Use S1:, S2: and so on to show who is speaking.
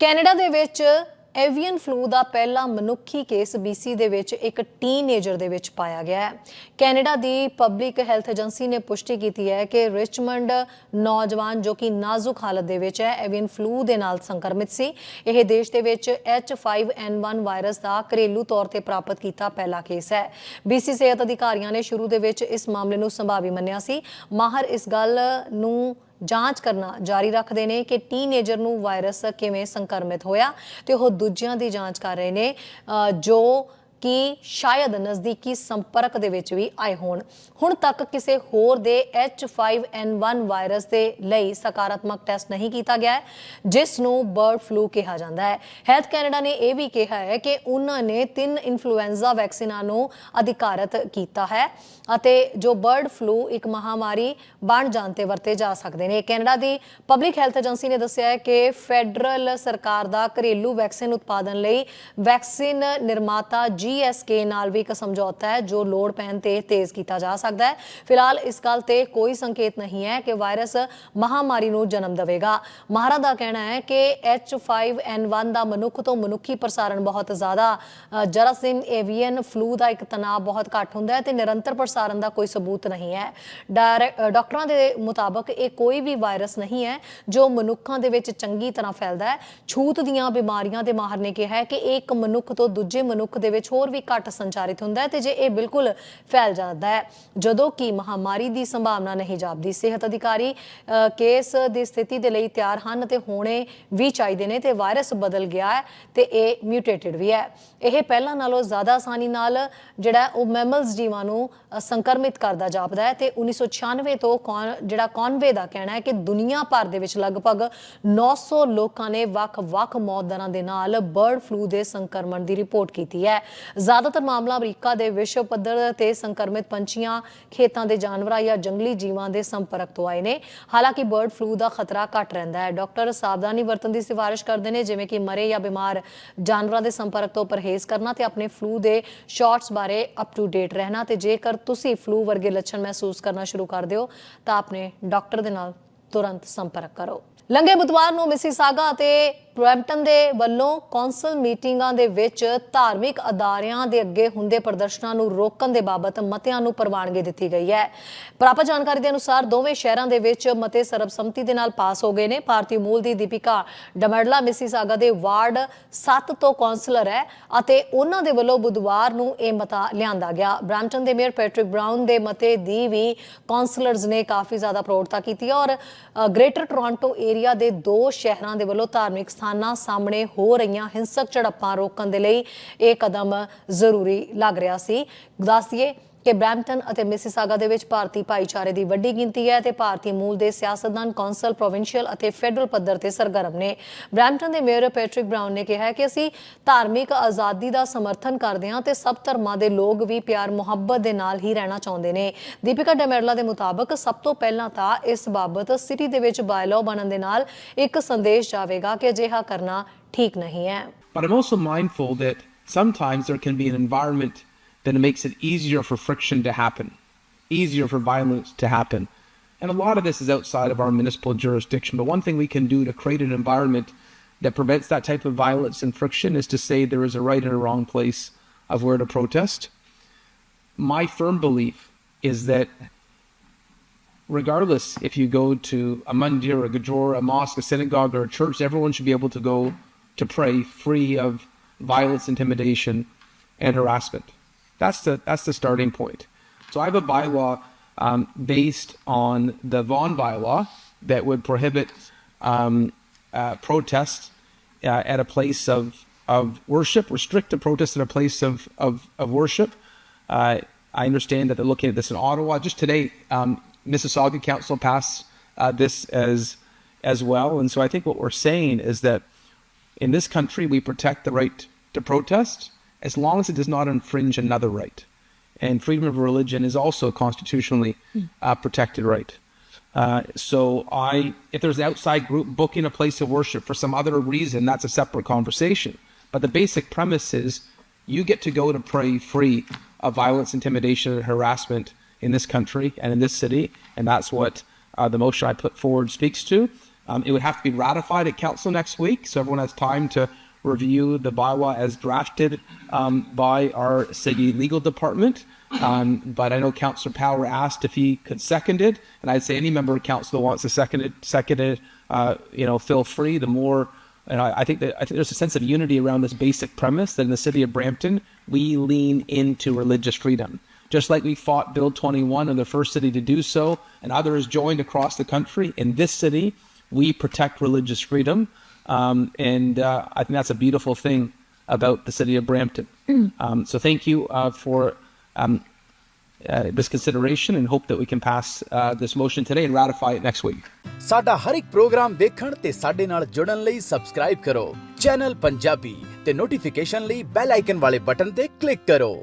S1: Canada ਦੇ ਵਿੱਚ Avian flu ਦਾ ਪਹਿਲਾ ਮਨੁੱਖੀ ਕੇਸ BC ਦੇ ਵਿੱਚ ਇੱਕ ਟੀਨੇਜਰ ਦੇ ਵਿੱਚ ਪਾਇਆ ਗਿਆ ਹੈ। ਕੈਨੇਡਾ ਦੀ ਪਬਲਿਕ ਹੈਲਥ ਏਜੰਸੀ ਨੇ ਪੁਸ਼ਟੀ ਕੀਤੀ ਹੈ ਕਿ ਰਿਚਮੰਡ ਨੌਜਵਾਨ ਜੋ ਕਿ ਨਾਜ਼ੁਕ ਹਾਲਤ ਦੇ ਵਿੱਚ ਹੈ, ਐਵੀਅਨ ਫਲੂ ਦੇ ਨਾਲ ਸੰਕਰਮਿਤ ਸੀ। ਇਹ ਦੇਸ਼ ਦੇ ਵਿੱਚ H5N1 ਵਾਇਰਸ ਦਾ ਘਰੇਲੂ ਤੌਰ ਤੇ ਪ੍ਰਾਪਤ ਕੀਤਾ ਪਹਿਲਾ ਕੇਸ ਹੈ। BC ਸਿਹਤ ਅਧਿਕਾਰੀਆਂ ਨੇ ਸ਼ੁਰੂ ਦੇ ਵਿੱਚ ਇਸ ਮਾਮਲੇ ਨੂੰ ਸੰਭਾਵੀ ਮੰਨਿਆ ਸੀ। ਮਾਹਰ ਇਸ ਗੱਲ ਨੂੰ ਜਾਂਚ ਕਰਨਾ ਜਾਰੀ ਰੱਖਦੇ ਨੇ ਕਿ ਟੀਨੇਜਰ ਨੂੰ ਵਾਇਰਸ ਕਿਵੇਂ ਸੰਕਰਮਿਤ ਹੋਇਆ ਤੇ ਉਹ ਦੂਜਿਆਂ ਦੀ ਜਾਂਚ ਕਰ ਰਹੇ ਨੇ ਜੋ ਕਿ ਸ਼ਾਇਦ ਨਜ਼ਦੀਕੀ ਸੰਪਰਕ ਦੇ ਵਿੱਚ ਵੀ ਆਏ ਹੋਣ। ਹੁਣ ਤੱਕ ਕਿਸੇ ਹੋਰ ਦੇ H5N1 ਵਾਇਰਸ ਦੇ ਲਈ ਸਕਾਰਾਤਮਕ ਟੈਸਟ ਨਹੀਂ ਕੀਤਾ ਗਿਆ ਜਿਸ ਨੂੰ ਬਰਡ ਫਲੂ ਕਿਹਾ ਜਾਂਦਾ ਹੈ। ਹੈਲਥ ਕੈਨੇਡਾ ਨੇ ਇਹ ਵੀ ਕਿਹਾ ਹੈ ਕਿ ਉਹਨਾਂ ਨੇ ਤਿੰਨ ਇਨਫਲੂਐਂਜ਼ਾ ਵੈਕਸੀਨਾਂ ਨੂੰ ਅਧਿਕਾਰਤ ਕੀਤਾ ਹੈ ਅਤੇ ਜੋ ਬਰਡ ਫਲੂ ਇੱਕ ਮਹਾਮਾਰੀ ਬਣ ਜਾਣ ਤੇ ਵਰਤੇ ਜਾ ਸਕਦੇ ਨੇ। ਕੈਨੇਡਾ ਦੀ ਪਬਲਿਕ ਹੈਲਥ ਏਜੰਸੀ ਨੇ ਦੱਸਿਆ ਹੈ ਕਿ ਫੈਡਰਲ ਸਰਕਾਰ ਦਾ ਘਰੇਲੂ ਵੈਕਸੀਨ ਉਤਪਾਦਨ ਲਈ ਵੈਕਸੀਨ ਨਿਰਮਾਤਾ ਜੀ GSK ਨਾਲ ਵੀ ਇੱਕ ਸਮਝੌਤਾ ਹੈ, ਜੋ ਲੋੜ ਪੈਣ ਤੇ ਤੇਜ਼ ਕੀਤਾ ਜਾ ਸਕਦਾ ਹੈ। ਫਿਲਹਾਲ ਇਸ ਗੱਲ ਤੇ ਕੋਈ ਸੰਕੇਤ ਨਹੀਂ ਹੈ ਕਿ ਵਾਇਰਸ ਮਹਾਮਾਰੀ ਨੂੰ ਜਨਮ ਦੇਵੇਗਾ। ਮਾਹਰਾਂ ਦਾ ਕਹਿਣਾ ਹੈ ਕਿ H5N1 ਦਾ ਮਨੁੱਖ ਤੋਂ ਮਨੁੱਖੀ ਪ੍ਰਸਾਰਣ ਬਹੁਤ ਜ਼ਿਆਦਾ ਜਰਾਸੀਮ ਏਵੀਅਨ ਫਲੂ ਦਾ ਇੱਕ ਤਣਾਅ ਬਹੁਤ ਘੱਟ ਹੁੰਦਾ ਹੈ ਤੇ ਨਿਰੰਤਰ ਪ੍ਰਸਾਰਣ ਦਾ ਕੋਈ ਸਬੂਤ ਨਹੀਂ ਹੈ। ਡਾਇਰੈ- ਡਾਕਟਰਾਂ ਦੇ ਮੁਤਾਬਕ ਇਹ ਕੋਈ ਵੀ ਵਾਇਰਸ ਨਹੀਂ ਹੈ, ਜੋ ਮਨੁੱਖਾਂ ਦੇ ਵਿੱਚ ਚੰਗੀ ਤਰ੍ਹਾਂ ਫੈਲਦਾ ਹੈ। ਛੂਤ ਦੀਆਂ ਬਿਮਾਰੀਆਂ ਦੇ ਮਾਹਰ ਨੇ ਕਿਹਾ ਹੈ ਕਿ ਇਹ ਇੱਕ ਮਨੁੱਖ ਤੋਂ ਦੂਜੇ ਮਨੁੱਖ ਦੇ ਵਿੱਚ ਹੋਰ ਵੀ ਘੱਟ ਸੰਚਾਰਿਤ ਹੁੰਦਾ ਹੈ ਤੇ ਜੇ ਇਹ ਬਿਲਕੁਲ ਫੈਲ ਜਾਂਦਾ ਹੈ, ਜਦੋਂ ਕਿ ਮਹਾਮਾਰੀ ਦੀ ਸੰਭਾਵਨਾ ਨਹੀਂ ਜਾਪਦੀ। ਸਿਹਤ ਅਧਿਕਾਰੀ ਕੇਸ ਦੀ ਸਥਿਤੀ ਦੇ ਲਈ ਤਿਆਰ ਹਨ ਤੇ ਹੋਣੇ ਵੀ ਚਾਹੀਦੇ ਨੇ ਤੇ ਵਾਇਰਸ ਬਦਲ ਗਿਆ ਹੈ ਤੇ ਇਹ ਮਿਊਟੇਟਡ ਵੀ ਹੈ। ਇਹ ਪਹਿਲਾਂ ਨਾਲੋਂ ਜ਼ਿਆਦਾ ਆਸਾਨੀ ਨਾਲ ਜਿਹੜਾ ਉਹ ਮੈਮਲਸ ਜੀਵਾਂ ਨੂੰ ਸੰਕਰਮਿਤ ਕਰਦਾ ਜਾਪਦਾ ਹੈ ਤੇ 1996 ਤੋਂ ਕੌਨ- ਜਿਹੜਾ ਕੌਨਵੇ ਦਾ ਕਹਿਣਾ ਹੈ ਕਿ ਦੁਨੀਆ ਭਰ ਦੇ ਵਿੱਚ ਲਗਭਗ 900 ਲੋਕਾਂ ਨੇ ਵੱਖ-ਵੱਖ ਮੌਤ ਦਰਾਂ ਦੇ ਨਾਲ ਬਰਡ ਫਲੂ ਦੇ ਸੰਕਰਮਣ ਦੀ ਰਿਪੋਰਟ ਕੀਤੀ ਹੈ। ਜ਼ਿਆਦਾਤਰ ਮਾਮਲਾ ਅਮਰੀਕਾ ਦੇ ਵਿਸ਼ਵ ਪੱਧਰ ਤੇ ਸੰਕਰਮਿਤ ਪੰਛੀਆਂ, ਖੇਤਾਂ ਦੇ ਜਾਨਵਰਾਂ ਜਾਂ ਜੰਗਲੀ ਜੀਵਾਂ ਦੇ ਸੰਪਰਕ ਤੋਂ ਆਏ ਨੇ। ਹਾਲਾਂਕਿ ਬਰਡ ਫਲੂ ਦਾ ਖਤਰਾ ਘੱਟ ਰਹਿੰਦਾ ਹੈ। ਡਾਕਟਰ ਸਾਵਧਾਨੀ ਵਰਤਣ ਦੀ ਸਿਫਾਰਿਸ਼ ਕਰਦੇ ਨੇ, ਜਿਵੇਂ ਕਿ ਮਰੇ ਜਾਂ ਬਿਮਾਰ ਜਾਨਵਰਾਂ ਦੇ ਸੰਪਰਕ ਤੋਂ ਪਰਹੇਜ਼ ਕਰਨਾ ਤੇ ਆਪਣੇ ਫਲੂ ਦੇ ਸ਼ਾਰਟਸ ਬਾਰੇ ਅਪ ਟੂ ਡੇਟ ਰਹਿਣਾ। ਤੇ ਜੇਕਰ ਤੁਸੀਂ ਫਲੂ ਵਰਗੇ ਲੱਛਣ ਮਹਿਸੂਸ ਕਰਨਾ ਸ਼ੁਰੂ ਕਰ ਦਿਓ, ਤਾਂ ਆਪਣੇ ਡਾਕਟਰ ਦੇ ਨਾਲ ਤੁਰੰਤ ਸੰਪਰਕ ਕਰੋ। ਲੰਘੇ ਬੁੱਧਵਾਰ ਨੂੰ ਮਿਸੀਸਾਗਾ ਅਤੇ ਬ੍ਰੈਂਪਟਨ ਦੇ ਵੱਲੋਂ ਕੌਂਸਲ ਮੀਟਿੰਗਾਂ ਦੇ ਵਿੱਚ ਧਾਰਮਿਕ ਅਦਾਰਿਆਂ ਦੇ ਅੱਗੇ ਹੁੰਦੇ ਪ੍ਰਦਰਸ਼ਨਾਂ ਨੂੰ ਰੋਕਣ ਦੇ ਬਾਬਤ ਮਤਿਆਂ ਨੂੰ ਪ੍ਰਵਾਨਗੀ ਦਿੱਤੀ ਗਈ ਹੈ। ਪ੍ਰਾਪਤ ਜਾਣਕਾਰੀ ਦੇ ਅਨੁਸਾਰ ਦੋਵੇਂ ਸ਼ਹਿਰਾਂ ਦੇ ਵਿੱਚ ਮਤੇ ਸਰਬਸੰਮਤੀ ਦੇ ਨਾਲ ਪਾਸ ਹੋ ਗਏ ਨੇ। ਭਾਰਤੀ ਮੂਲ ਦੀ ਦੀਪਿਕਾ ਡਮੜਲਾ ਮਿਸੀਸਾਗਾ ਦੇ ਵਾਰਡ 7 ਤੋਂ ਕੌਂਸਲਰ ਹੈ ਅਤੇ ਉਹਨਾਂ ਦੇ ਵੱਲੋਂ ਬੁੱਧਵਾਰ ਨੂੰ ਇਹ ਮਤਾ ਲਿਆਂਦਾ ਗਿਆ। ਬ੍ਰੈਂਪਟਨ ਦੇ ਮੇਅਰ ਪੈਟ੍ਰਿਕ ਬ੍ਰਾਊਨ ਦੇ ਮਤੇ ਦੀ ਵੀ ਕੌਂਸਲਰਸ ਨੇ ਕਾਫੀ ਜ਼ਿਆਦਾ ਪ੍ਰੋੜਤਾ ਕੀਤੀ ਔਰ ਗ੍ਰੇਟਰ ਟੋਰਾਂਟੋ ਏਰੀਆ ਦੇ ਦੋ ਸ਼ਹਿਰਾਂ ਦੇ ਵੱਲੋਂ ਧਾਰਮਿਕ ਸਥਾਨਾਂ ਸਾਹਮਣੇ ਹੋ ਰਹੀਆਂ ਹਿੰਸਕ ਝੜਪਾਂ ਰੋਕਣ ਦੇ ਲਈ ਇਹ ਕਦਮ ਜ਼ਰੂਰੀ ਲੱਗ ਰਿਹਾ ਸੀ। ਦੱਸ ਦਈਏ ਕਿ ਬ੍ਰੈਂਪਟਨ ਅਤੇ ਮਿਸੀਸਾਗਾ ਦੇ ਵਿੱਚ ਭਾਰਤੀ ਭਾਈਚਾਰੇ ਦੀ ਵੱਡੀ ਗਿਣਤੀ ਹੈ ਤੇ ਭਾਰਤੀ ਮੂਲ ਦੇ ਸਿਆਸਤਦਾਨ ਕੌਂਸਲ, ਪ੍ਰੋਵਿੰਸ਼ੀਅਲ ਅਤੇ ਫੈਡਰਲ ਪੱਧਰ ਤੇ ਸਰਗਰਮ ਨੇ। ਬ੍ਰੈਂਪਟਨ ਦੇ ਮੇਅਰ ਪੈਟ੍ਰਿਕ ਬ੍ਰਾਊਨ ਨੇ ਕਿਹਾ ਕਿ ਅਸੀਂ ਧਾਰਮਿਕ ਆਜ਼ਾਦੀ ਦਾ ਸਮਰਥਨ ਕਰਦੇ ਹਾਂ ਤੇ ਸਭ ਧਰਮਾਂ ਦੇ ਲੋਕ ਵੀ ਪਿਆਰ, ਮੁਹੱਬਤ ਦੇ ਨਾਲ ਹੀ ਰਹਿਣਾ ਚਾਹੁੰਦੇ ਨੇ। ਦੀਪਿਕਾ ਡੈਮਰਲਾ ਦੇ ਮੁਤਾਬਕ ਸਭ ਤੋਂ ਪਹਿਲਾਂ ਤਾਂ ਇਸ ਬਾਬਤ ਸਿਟੀ ਦੇ ਵਿੱਚ ਬਾਇਲਾਅ ਬਣਨ ਦੇ ਨਾਲ ਇੱਕ ਸੰਦੇਸ਼ ਜਾਵੇਗਾ ਕਿ ਅਜਿਹਾ ਕਰਨਾ ਠੀਕ ਨਹੀਂ ਹੈ।
S2: But I'm also mindful that sometimes there can be an environment that makes it easier for friction to happen, easier for violence to happen. And a lot of this is outside of our municipal jurisdiction. But one thing we can do to create an environment that prevents that type of violence and friction is to say there is a right and a wrong place of where to protest. My firm belief is that regardless if you go to a mandir, a gajor, a mosque, a synagogue, or a church, everyone should be able to go to pray free of violence, intimidation, and harassment. That's the that's the starting point. So I have a bylaw um, based on the Vaughan bylaw that would prohibit um, uh, protests uh, at a place of of worship, restrict the protest at a place of of, of worship. Uh, I understand that they're looking at this in Ottawa. Just today, um, Mississauga Council passed uh, this as as well, and so I think what we're saying is that in this country we protect the right to protest as long as it does not infringe another right, and freedom of religion is also a constitutionally uh, protected right. Uh, so I, if there's an outside group booking a place of worship for some other reason, that's a separate conversation. But the basic premise is you get to go to pray free of violence, intimidation, and harassment in this country and in this city, and that's what uh, the motion I put forward speaks to. Um, it would have to be ratified at council next week, so everyone has time to review the bylaw as drafted um, by our city legal department. Um, but I know Councillor Power asked if he could second it, and I'd say any member of council that wants to second it, second it, uh, you know, feel free. The more, and I, I think that I think there's a sense of unity around this basic premise that in the city of Brampton we lean into religious freedom. Just like we fought Bill 21 and the first city to do so, and others joined across the country, in this city, we protect religious freedom. Um, and uh, I think that's a beautiful thing about the city of Brampton. Um, so thank you uh, for um, uh, this consideration and hope that we can pass uh, this motion today and ratify it next week.
S3: ਸਾਡਾ ਹਰ ਇੱਕ programme ਵੇਖਣ ਤੇ ਸਾਡੇ ਨਾਲ ਜੁੜਨ ਲਈ subscribe ਕਰੋ channel Punjabi ਤੇ ਨੋਟੀਫਿਕੇਸ਼ਨ ਲਈ ਬੈਲ ਆਈਕਨ ਵਾਲੇ ਬਟਨ ਤੇ ਕਲਿੱਕ ਕਰੋ